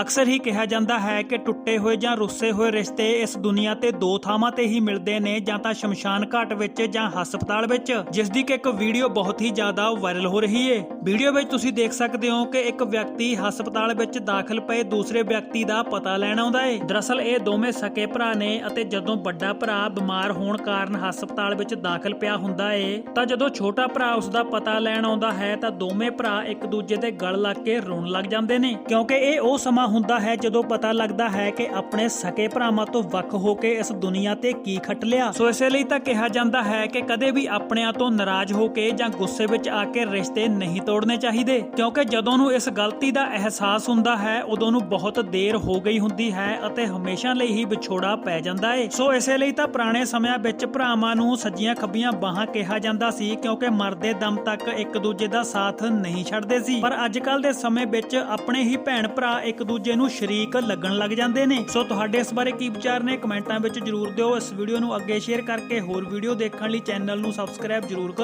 ਅਕਸਰ ਹੀ ਕਿਹਾ ਜਾਂਦਾ ਹੈ ਕਿ ਟੁੱਟੇ ਹੋਏ ਜਾਂ ਰੁੱਸੇ ਹੋਏ ਰਿਸ਼ਤੇ ਇਸ ਦੁਨੀਆ ਤੇ ਦੋ ਥਾਵਾਂ ਤੇ ਹੀ ਮਿਲਦੇ ਨੇ, ਜਾਂ ਤਾਂ ਸ਼ਮਸ਼ਾਨ ਘਾਟ ਵਿੱਚ ਜਾਂ ਹਸਪਤਾਲ ਵਿੱਚ, ਜਿਸ ਦੀ ਕਿ ਇੱਕ ਵੀਡੀਓ ਬਹੁਤ ਹੀ ਜ਼ਿਆਦਾ ਵਾਇਰਲ ਹੋ ਰਹੀ ਹੈ ਵੀਡੀਓ ਵਿੱਚ ਤੁਸੀਂ ਦੇਖ ਸਕਦੇ ਹੋ ਕਿ ਇੱਕ ਵਿਅਕਤੀ ਹਸਪਤਾਲ ਵਿੱਚ ਦਾਖਲ ਪਏ ਦੂਸਰੇ ਵਿਅਕਤੀ ਦਾ ਪਤਾ ਲੈਣ ਆਉਂਦਾ ਏ। ਦਰਅਸਲ ਇਹ ਦੋਵੇਂ ਸਕੇ ਭਰਾ ਨੇ ਅਤੇ ਜਦੋਂ ਵੱਡਾ ਭਰਾ ਬਿਮਾਰ ਹੋਣ ਕਾਰਨ ਹਸਪਤਾਲ ਵਿੱਚ ਦਾਖਲ ਪਿਆ ਹੁੰਦਾ ਏ, ਤਾਂ ਜਦੋਂ ਛੋਟਾ ਭਰਾ ਉਸ ਦਾ ਪਤਾ ਲੈਣ ਆਉਂਦਾ ਹੈ, ਤਾਂ ਦੋਵੇਂ ਭਰਾ ਇੱਕ ਦੂਜੇ ਦੇ ਗਲ ਲੱਗ ਕੇ ਰੋਣ ਲੱਗ ਜਾਂਦੇ ਨੇ, ਕਿਉਂਕਿ ਇਹ ਉਹ ਸਮਾਂ ਸਮਾਂ ਹੁੰਦਾ ਹੈ ਜਦੋਂ ਪਤਾ ਲੱਗਦਾ ਹੈ ਕਿ ਆਪਣੇ ਸਕੇ ਭਰਾਵਾਂ ਤੋਂ ਵੱਖ ਹੋ ਕੇ ਇਸ ਦੁਨੀਆ ਤੇ ਕੀ ਖੱਟ ਲਿਆ। ਸੋ ਇਸੇ ਲਈ ਤਾਂ ਕਿਹਾ ਜਾਂਦਾ ਹੈ ਕਿ ਕਦੇ ਵੀ ਆਪਣਿਆਂ ਤੋਂ ਨਾਰਾਜ਼ ਹੋ ਕੇ ਜਾਂ ਗੁੱਸੇ ਵਿੱਚ ਆ ਕੇ ਰਿਸ਼ਤੇ ਨਹੀਂ ਤੋੜਨੇ ਚਾਹੀਦੇ। ਕਿਉਂਕਿ ਜਦੋਂ ਨੂੰ ਇਸ ਗਲਤੀ ਦਾ ਅਹਿਸਾਸ ਹੁੰਦਾ ਹੈ, ਉਦੋਂ ਨੂੰ ਬਹੁਤ ਦੇਰ ਹੋ ਗਈ ਹੁੰਦੀ ਹੈ ਅਤੇ ਹਮੇਸ਼ਾ ਲਈ ਹੀ ਵਿਛੋੜਾ ਪੈ ਜਾਂਦਾ ਏ। ਸੋ ਇਸੇ ਲਈ ਤਾਂ ਪੁਰਾਣੇ ਸਮਿਆਂ ਵਿੱਚ ਭਰਾਵਾਂ ਨੂੰ ਸੱਜੀਆਂ ਖੱਬੀਆਂ ਬਾਹਾਂ ਕਿਹਾ ਜਾਂਦਾ ਸੀ, ਕਿਉਂਕਿ ਮਰਦੇ ਦਮ ਤੱਕ ਇੱਕ ਦੂਜੇ ਦਾ ਸਾਥ ਨਹੀਂ ਛੱਡਦੇ ਸੀ। ਪਰ ਅੱਜ ਕੱਲ ਦੇ ਸਮੇਂ ਵਿੱਚ ਆਪਣੇ ਹੀ ਭੈਣ ਭਰਾ ਇੱਕ ਦੂਜੇ ਨੂੰ ਸ਼ਰੀਕ ਲੱਗਣ ਲੱਗ ਜਾਂਦੇ ਨੇ। ਸੋ ਤੁਹਾਡੇ ਇਸ ਬਾਰੇ ਕੀ ਵਿਚਾਰ ਨੇ ਕਮੈਂਟਾਂ ਵਿੱਚ ਜਰੂਰ ਦਿਓ। ਇਸ ਵੀਡੀਓ ਨੂੰ ਅੱਗੇ ਸ਼ੇਅਰ ਕਰਕੇ ਹੋਰ ਵੀਡੀਓ ਦੇਖਣ ਲਈ ਚੈਨਲ ਨੂੰ ਸਬਸਕ੍ਰਾਈਬ ਜਰੂਰ ਕਰੋ।